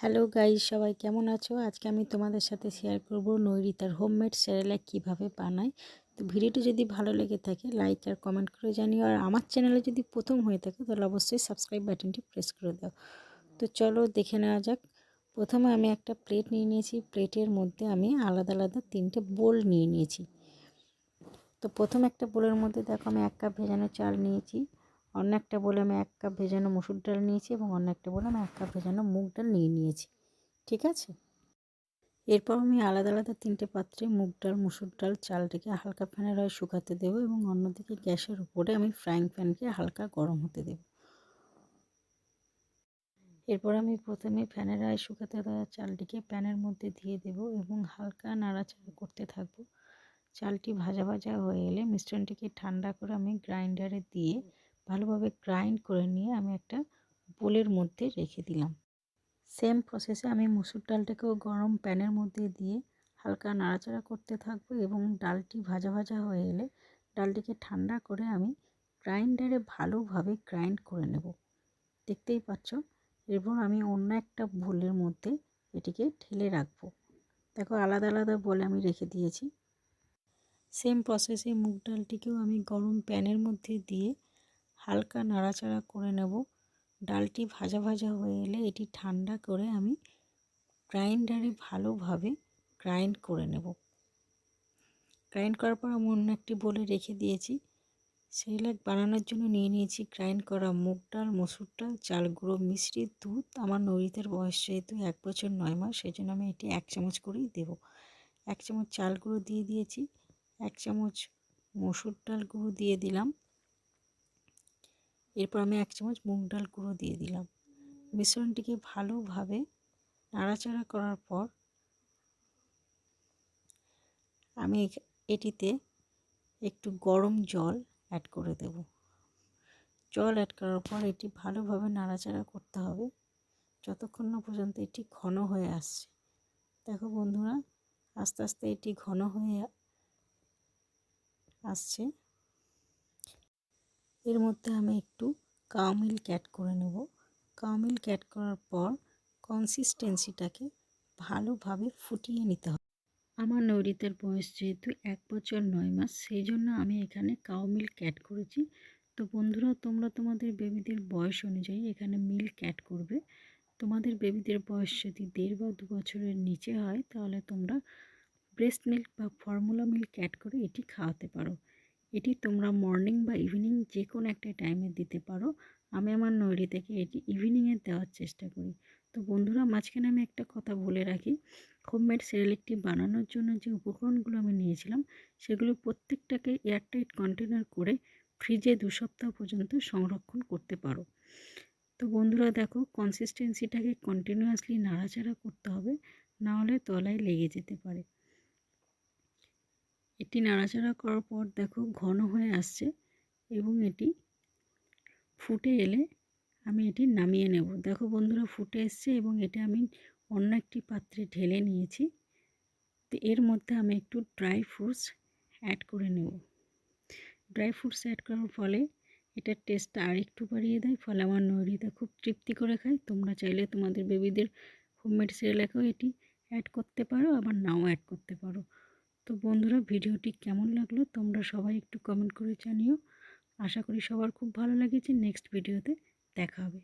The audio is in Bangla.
হ্যালো গাইজ সবাই কেমন আছো? আজকে আমি তোমাদের সাথে শেয়ার করব নৈরিতার হোমমেড সেরেলাক কীভাবে বানাই তো ভিডিওটি যদি ভালো লেগে থাকে, লাইক আর কমেন্ট করে জানিও। আর আমার চ্যানেলে যদি প্রথম হয়ে থাকে, তাহলে অবশ্যই সাবস্ক্রাইব বাটনটি প্রেস করে দাও। তো চলো দেখে নেওয়া যাক। প্রথমে আমি একটা প্লেট নিয়ে নিয়েছি। প্লেটের মধ্যে আমি আলাদা আলাদা তিনটে বোল নিয়ে নিয়েছি। তো প্রথম একটা বোলের মধ্যে দেখো আমি এক কাপ ভেজানো চাল নিয়েছি। অন্য একটা বলে আমি এক কাপ ভেজানো মুসুর ডাল নিয়েছি এবং অন্য একটা বলে আমি এক কাপ ভেজানো মুগ ডাল নিয়ে নিয়েছি। ঠিক আছে? এরপর আমি আলাদা আলাদা তিনটে পাত্রে মুগ ডাল, মুসুর ডাল, চালটাকে হালকা ফ্যানের হয় শুকাতে দেবো এবং অন্যদিকে গ্যাসের উপরে আমি ফ্রাইং প্যানকে হালকা গরম হতে দেব। এরপর আমি প্রথমে ফ্যানের আয় শুকাতে দেওয়া চালটিকে প্যানের মধ্যে দিয়ে দেব এবং হালকা নাড়াচাড়া করতে থাকব। চালটি ভাজা ভাজা হয়ে এলে মিশ্রণটিকে ঠান্ডা করে আমি গ্রাইন্ডারে দিয়ে ভালোভাবে গ্রাইন্ড করে নিয়ে আমি একটা বোলের মধ্যে রেখে দিলাম। সেম প্রসেসে আমি মুসুর ডালটাকেও গরম প্যানের মধ্যে দিয়ে হালকা নাড়াচাড়া করতে থাকব এবং ডালটি ভাজা ভাজা হয়ে এলে ডালটিকে ঠান্ডা করে আমি গ্রাইন্ডারে ভালোভাবে গ্রাইন্ড করে নেব। দেখতেই পাচ্ছ? এরপর আমি অন্য একটা বোলের মধ্যে এটিকে ঢেলে রাখব। দেখো আলাদা আলাদা বলে আমি রেখে দিয়েছি। সেম প্রসেসে মুগ ডালটিকেও আমি গরম প্যানের মধ্যে দিয়ে হালকা নাড়াচাড়া করে নেব। ডালটি ভাজা ভাজা হয়ে এলে এটি ঠান্ডা করে আমি গ্রাইন্ডারে ভালোভাবে গ্রাইন্ড করে নেব। গ্রাইন্ড করার পর আমি অন্য একটি বলে রেখে দিয়েছি। সেরেলাক বানানোর জন্য নিয়ে নিয়েছি গ্রাইন্ড করা মুগ ডাল, মসুর ডাল, চাল গুঁড়ো মিশ্রিত দুধ। আমার নরিতের বয়স যেহেতু এক বছর নয় মাস সেই জন্য আমি এটি এক চামচ করেই দেব। এক চামচ চাল গুঁড়ো দিয়ে দিয়েছি, এক চামচ মসুর ডাল গুঁড়ো দিয়ে দিলাম। এরপর আমি এক চামচ মুগ ডাল গুঁড়ো দিয়ে দিলাম। মিশ্রণটিকে ভালোভাবে নাড়াচাড়া করার পর আমি এটিতে একটু গরম জল অ্যাড করে দেব। জল অ্যাড করার পর এটি ভালোভাবে নাড়াচাড়া করতে হবে। যতক্ষণ না পর্যন্ত এটি ঘন হয়ে আসছে। দেখো বন্ধুরা, আস্তে আস্তে এটি ঘন হয়ে আসছে। এর মধ্যে আমি একটু কাউ মিল্ক অ্যাড করে নেব। কাউ মিল্ক অ্যাড করার পর কনসিস্টেন্সিটাকে ভালোভাবে ফুটিয়ে নিতে হবে। আমার নৈরিতের বয়স যেহেতু এক বছর নয় মাস, সেই জন্য আমি এখানে কাউ অ্যাড করেছি। তো বন্ধুরা, তোমরা তোমাদের বেবিদের বয়স অনুযায়ী এখানে মিল্ক অ্যাড করবে। তোমাদের বেবিদের বয়স যদি দেড় বা দু বছরের নিচে হয়, তাহলে তোমরা ব্রেস্ট মিল্ক বা ফর্মুলা মিল্ক অ্যাড করে এটি খাওয়াতে পারো। এটি তোমরা মর্নিং বা ইভিনিং যে কোনো একটা টাইমে দিতে পারো। আমি আমার নৈরি থেকে এটি ইভিনিংয়ে দেওয়ার চেষ্টা করি। তো বন্ধুরা, মাঝখানে আমি একটা কথা বলে রাখি। হোমমেড সেরেলেকটি বানানোর জন্য যে উপকরণগুলো আমি নিয়েছিলাম, সেগুলো প্রত্যেকটাকে এয়ারটাইট কন্টেনার করে ফ্রিজে দু সপ্তাহ পর্যন্ত সংরক্ষণ করতে পারো। তো বন্ধুরা, দেখো কনসিস্টেন্সিটাকে কন্টিনিউয়াসলি নাড়াচাড়া করতে হবে নাহলে তলায় লেগে যেতে পারে। এটি নাড়াচাড়া করার পর দেখো ঘন হয়ে আসছে এবং এটি ফুটে এলে আমি এটি নামিয়ে নেব। দেখো বন্ধুরা ফুটে এসছে এবং এটা আমি অন্য একটি পাত্রে ঢেলে নিয়েছি। তো এর মধ্যে আমি একটু ড্রাই ফ্রুটস অ্যাড করে নেব। ড্রাই ফ্রুটস অ্যাড করার ফলে এটার টেস্টটা আর একটু বাড়িয়ে দেয়, ফলে আমার নৈরিতা খুব তৃপ্তি করে খায়। তোমরা চাইলে তোমাদের বেবিদের হোমমেড সেরেলাকেও এটি অ্যাড করতে পারো, আবার নাও অ্যাড করতে পারো। তো বন্ধুরা, ভিডিওটি কেমন লাগল তোমরা সবাই একটু কমেন্ট করে জানিও। আশা করি সবার খুব ভালো লেগেছে। নেক্সট ভিডিওতে দেখা হবে।